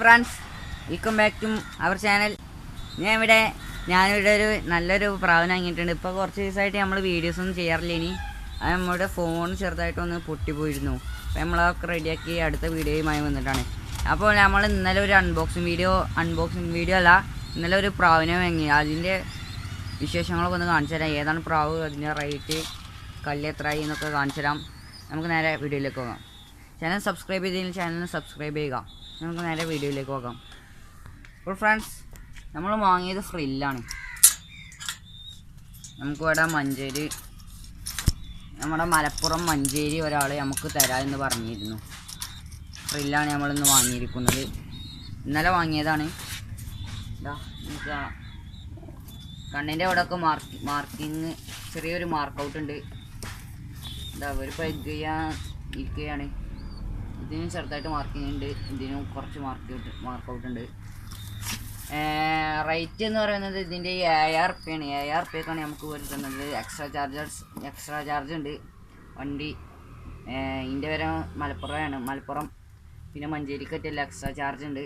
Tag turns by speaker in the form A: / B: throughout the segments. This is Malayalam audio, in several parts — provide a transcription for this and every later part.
A: Friends welcome back to our channel. ഞാൻ ഇവിടെ ഞാനിവിടെ ഒരു നല്ലൊരു പ്രാവനം വാങ്ങിയിട്ടുണ്ട് ഇപ്പോൾ കുറച്ച് ദിവസമായിട്ട് നമ്മൾ വീഡിയോസ് ഒന്നും ചെയ്യാറില്ല ഇനി. അത് നമ്മുടെ ഫോൺ ചെറുതായിട്ടൊന്ന് പൊട്ടിപ്പോയിരുന്നു. അപ്പോൾ നമ്മളതൊക്കെ റെഡിയാക്കി അടുത്ത വീഡിയോയുമായി വന്നിട്ടാണ്. അപ്പോൾ നമ്മൾ ഇന്നലെ ഒരു അൺബോക്സിങ് വീഡിയോ അൺബോക്സിങ് വീഡിയോ അല്ല ഇന്നലെ ഒരു പ്രാവിനെ വാങ്ങി. അതിന്റെ വിശേഷങ്ങളൊക്കെ ഒന്ന് കാണിച്ചു തരാം. ഏതാണ് പ്രാവ് അതിന്റെ റേറ്റ് കല്ല് എത്രയായി എന്നൊക്കെ കാണിച്ചു തരാം. നമുക്ക് നേരെ വീഡിയോയിലേക്ക് പോകാം. ചാനൽ സബ്സ്ക്രൈബ് ചെയ്തതിന് ചാനൽ സബ്സ്ക്രൈബ് ചെയ്യുക. നമുക്ക് നേരെ വീഡിയോയിലേക്ക് പോകാം. അപ്പോൾ ഫ്രണ്ട്സ് നമ്മൾ വാങ്ങിയത് ഫ്രില്ലാണ്. നമുക്ക് ഇവിടെ മഞ്ചേരി നമ്മുടെ മലപ്പുറം മഞ്ചേരി ഒരാൾ നമുക്ക് തരാമെന്ന് പറഞ്ഞിരുന്നു. ഫ്രില്ലാണ് നമ്മളിന്ന് വാങ്ങിയിരിക്കുന്നത്. ഇന്നലെ വാങ്ങിയതാണ്. ഇതാ നമുക്ക് കാണാം കണ്ണിന്റെ അവിടെ ഒക്കെ മാർക്ക് മാർക്കിങ് ചെറിയൊരു മാർക്ക് ഔട്ട് ഉണ്ട്. എന്താ ഒരു എഗ് ചെയ്യാൻ ഇരിക്കുകയാണ്. ഇതിനും ചെറുതായിട്ട് മാർക്കിംഗ് ഉണ്ട് ഇതിനും കുറച്ച് മാർക്ക് മാർക്ക് ഔട്ട് ഉണ്ട്. റേറ്റ് എന്ന് പറയുന്നത് ഇതിന്റെ ഏഴായിരം റുപ്യാണ് ഏഴായിരം റുപ്യക്കാണ് നമുക്ക് വരുത്തുന്നത് എക്സ്ട്രാ ചാർജസ് എക്സ്ട്രാ ചാർജ് ഉണ്ട്. വണ്ടി ഇതിന്റെ വരെ മലപ്പുറമാണ്. മലപ്പുറം പിന്നെ മഞ്ചേരിക്കറ്റല്ല എക്സ്ട്രാ ചാർജ് ഉണ്ട്.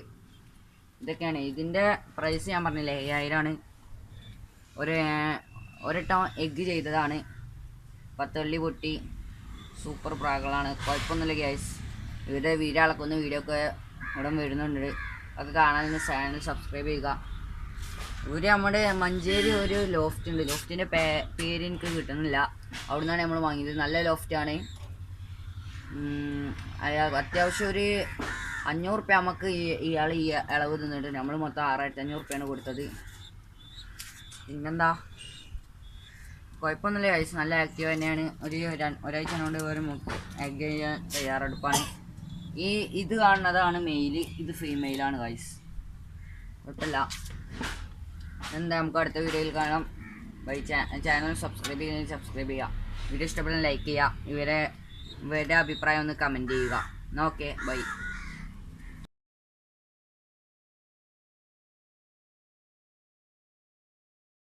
A: ഇതൊക്കെയാണ്. ഇതിന്റെ പ്രൈസ് ഞാൻ പറഞ്ഞില്ലേ ഏഴായിരമാണ് ഒരു ഒരു ടൗൺ എഗ്ഗ് ചെയ്തതാണ്. പത്തള്ളി പൊട്ടി സൂപ്പർ പ്രാകളാണ് കുഴപ്പമൊന്നുമില്ല ഗ്യാസ് ഇവരുടെ വീഡിയോ അളക്കുന്ന വീഡിയോ ഒക്കെ ഇവിടെ വരുന്നുണ്ട്. അതൊക്കെ കാണാൻ ചാനൽ സബ്സ്ക്രൈബ് ചെയ്യുക. ഇവർ നമ്മുടെ മഞ്ചേരി ഒരു ലോഫ്റ്റ് ഉണ്ട്. ലോഫ്റ്റിന്റെ പേര് എനിക്ക് കിട്ടുന്നില്ല. അവിടെ നിന്നാണ് നമ്മൾ വാങ്ങിയത്. നല്ല ലോഫ്റ്റാണ് അത്യാവശ്യം ഒരു അഞ്ഞൂറ് റുപ്യ നമുക്ക് ഇയാൾ ഈ ഇളവ് തന്നിട്ട് നമ്മൾ മൊത്തം ആറായിരത്തി അഞ്ഞൂറ് റുപ്യാണ് കൊടുത്തത്. പിന്നെന്താ? കുഴപ്പമൊന്നുമില്ല ഗൈസ് നല്ല ആക്റ്റീവ് തന്നെയാണ്. ഒരു ഒരാഴ്ച കൊണ്ട് ഒരു ആക്റ്റീവ് ചെയ്യാൻ തയ്യാറെടുപ്പാണ്. ഈ ഇത് കാണുന്നതാണ് മെയിൽ ഇത് ഫീമെയിലാണ് ഗൈസ് കുഴപ്പമില്ല. എന്താ നമുക്ക് അടുത്ത വീഡിയോയിൽ കാണാം. ബൈ ചാനൽ സബ്സ്ക്രൈബ് ചെയ്യുന്നതിന് സബ്സ്ക്രൈബ് ചെയ്യുക. വീഡിയോ ഇഷ്ടപ്പെടുന്ന ലൈക്ക് ചെയ്യുക. ഇവരെ ഇവരുടെ അഭിപ്രായം ഒന്ന് കമന്റ് ചെയ്യുക. എന്നാൽ ഓക്കെ ബൈ